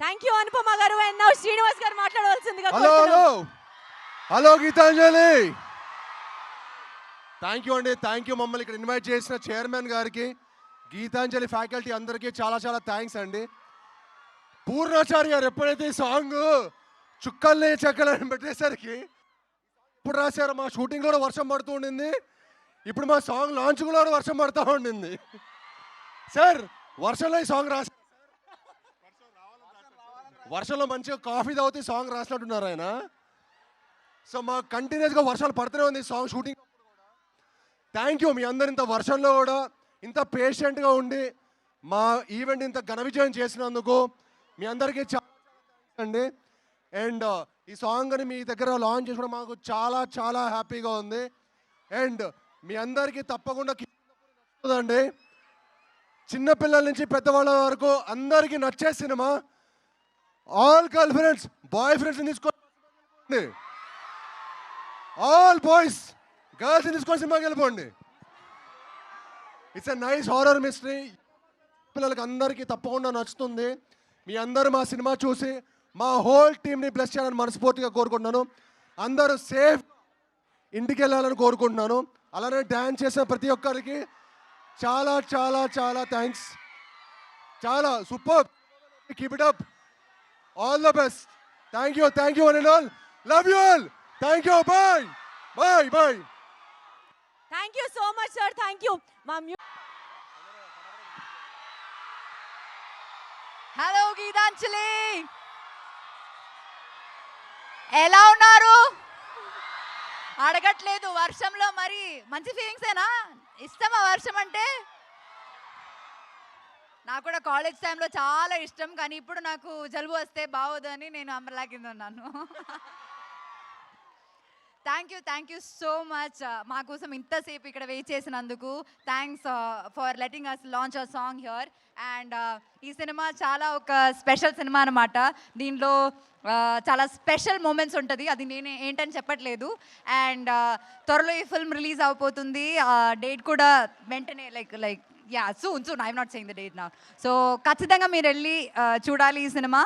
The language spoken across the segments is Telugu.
Thank you Anupama garu and now Srinivas garu మాట్లాడవలసిందిగా hello hello. Hello Geetanjali thank you అండి థ్యాంక్ యూ మమ్మల్ని ఇక్కడ ఇన్వైట్ చేసిన చైర్మన్ గారికి గీతాంజలి ఫ్యాకల్టీ అందరికీ చాలా చాలా థ్యాంక్స్ అండి పూర్ణాచారి గారు ఎప్పుడైతే ఈ సాంగ్ చుక్కల్ని చెక్కలని పెట్టేసరికి ఇప్పుడు రాశారు మా షూటింగ్ కూడా వర్షం పడుతూ ఉండింది. ఇప్పుడు మా సాంగ్ లాంచ్ కూడా వర్షం పడుతూ ఉండింది. సార్ వర్షంలో ఈ సాంగ్ రాశారు. వర్షంలో మంచిగా కాఫీ తాగితే సాంగ్ రాసినట్టున్నారు ఆయన. సో మా కంటిన్యూస్గా వర్షాలు పడుతూనే ఉంది సాంగ్ షూటింగ్ థ్యాంక్ యూ మీ అందరు ఇంత వర్షంలో కూడా ఇంత పేషెంట్గా ఉండి మా ఈవెంట్ ఇంత ఘన విజయం చేసినందుకు మీ అందరికీ చాలా అండి. అండ్ uh, ఈ సాంగ్ అని మీ దగ్గర లాంచ్ చేసుకోవడం మాకు చాలా చాలా హ్యాపీగా ఉంది. అండ్ మీ అందరికీ తప్పకుండా అండి చిన్నపిల్లల నుంచి పెద్దవాళ్ళ వరకు అందరికీ నచ్చే cinema. All girl friends boy friends తీసుకోండి ఆల్ బాయ్స్ గర్ల్స్ తీసుకొని సినిమాకి వెళ్ళిపోండి. It's a nice horror mystery పిల్లలకి అందరికీ తప్పకుండా నచ్చుతుంది. మీ అందరూ మా సినిమా చూసి మా హోల్ టీమ్ని బ్లెస్ చేయాలని మనస్ఫూర్తిగా కోరుకుంటున్నాను. అందరూ సేఫ్ ఇంటికి వెళ్ళాలని కోరుకుంటున్నాను. అలానే డ్యాన్స్ చేసిన ప్రతి ఒక్కరికి చాలా చాలా చాలా థ్యాంక్స్ చాలా super keep it up all the best thank you thank you and all love you all thank you bye bye bye thank you so much sir thank you మా మ్యూ హలో గీతాంజలి ఎలా ఉన్నారు? అడగట్లేదు. వర్షంలో మరి మంచి ఫీలింగ్స్ ఏనా? ఇష్టమా వర్షం అంటే? నాకు కూడా కాలేజ్ టైంలో చాలా ఇష్టం కానీ ఇప్పుడు నాకు జలుబు వస్తే బాగోదని నేను అమరలా కింద ఉన్నాను. Thank you thank you so much మా కోసం ఇంతసేపు ఇక్కడ వెయిట్ చేసినందుకు thanks for letting us launch a song here and ఈ సినిమా చాలా ఒక స్పెషల్ సినిమా అనమాట దీనిలో uh, చాలా స్పెషల్ మూమెంట్స్ ఉంటుంది. అది నేను ఏంటని చెప్పట్లేదు. అండ్ uh, త్వరలో ఈ ఫిల్మ్ రిలీజ్ అవబోతుంది. Uh, డేట్ కూడా వెంటనే like like yeah soon soon I'm not saying the date నా సో ఖచ్చితంగా మీరు వెళ్ళి చూడాలి ఈ cinema.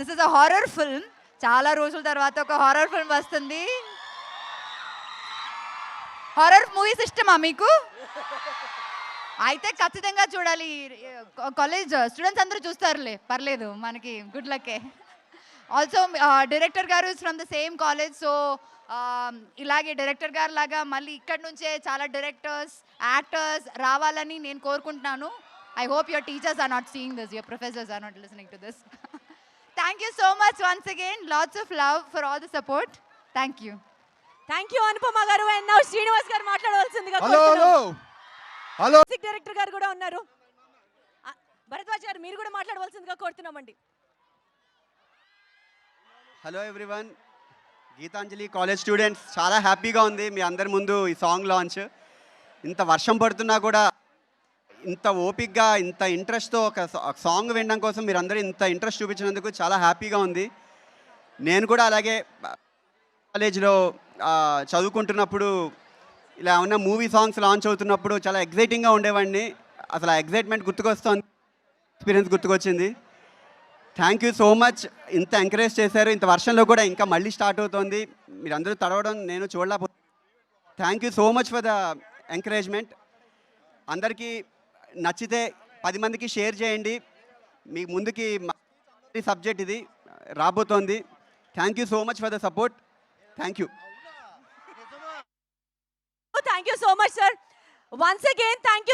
This is a horror film చాలా రోజుల తర్వాత ఒక హారర్ ఫిల్మ్ వస్తుంది. హారర్ మూవీస్ ఇష్టమా మీకు? అయితే ఖచ్చితంగా చూడాలి. కాలేజ్ స్టూడెంట్స్ అందరూ చూస్తారులే. పర్లేదు మనకి good లక్కే also director garu is from the same college so ఇలాగే డైరెక్టర్ గారు లాగా మళ్ళీ ఇక్కడ నుంచే చాలా డైరెక్టర్స్ యాక్టర్స్ రావాలని నేను కోరుకుంటున్నాను I hope your teachers are not seeing this your professors are not listening to this thank you so much once again lots of love for all the support thank you thank you Anupama garu and now Srinivas garu మాట్లాడవలసిందిగా hello hello hello music director garu కూడా ఉన్నారు భరద్వాజ్ గారు మీరు కూడా మాట్లాడవలసిందిగా కోరుతున్నామండి hello everyone Geetanjali college students చాలా హ్యాపీగా ఉంది మీ అందరి ముందు ఈ సాంగ్ లాంచ్ ఇంత వర్షం పడుతున్నా కూడా ఇంత ఓపిక్గా ఇంత ఇంట్రెస్ట్తో ఒక సాంగ్ వినడం కోసం మీరు అందరూ ఇంత ఇంట్రెస్ట్ చూపించినందుకు చాలా హ్యాపీగా ఉంది. నేను కూడా అలాగే కాలేజ్లో చదువుకుంటున్నప్పుడు ఇలా ఉన్న మూవీ సాంగ్స్ లాంచ్ అవుతున్నప్పుడు చాలా ఎగ్జైటింగ్గా ఉండేవాడిని. అసలు ఆ ఎగ్జైట్మెంట్ గుర్తుకొస్తుంది ఎక్స్పీరియన్స్ గుర్తుకొచ్చింది. థ్యాంక్ యూ సో మచ్ ఇంత ఎంకరేజ్ చేశారు. ఇంత వర్షంలో కూడా ఇంకా మళ్ళీ స్టార్ట్ అవుతుంది. మీరు అందరూ తడవడం నేను చూడలేకపో thank you so much for the encouragement అందరికీ నచ్చితే పది మందికి షేర్ చేయండి. మీ ముందుకి సబ్జెక్ట్ ఇది. రాబోతోంది. Thank you so much for the support thank you thank you so much sir once again thank you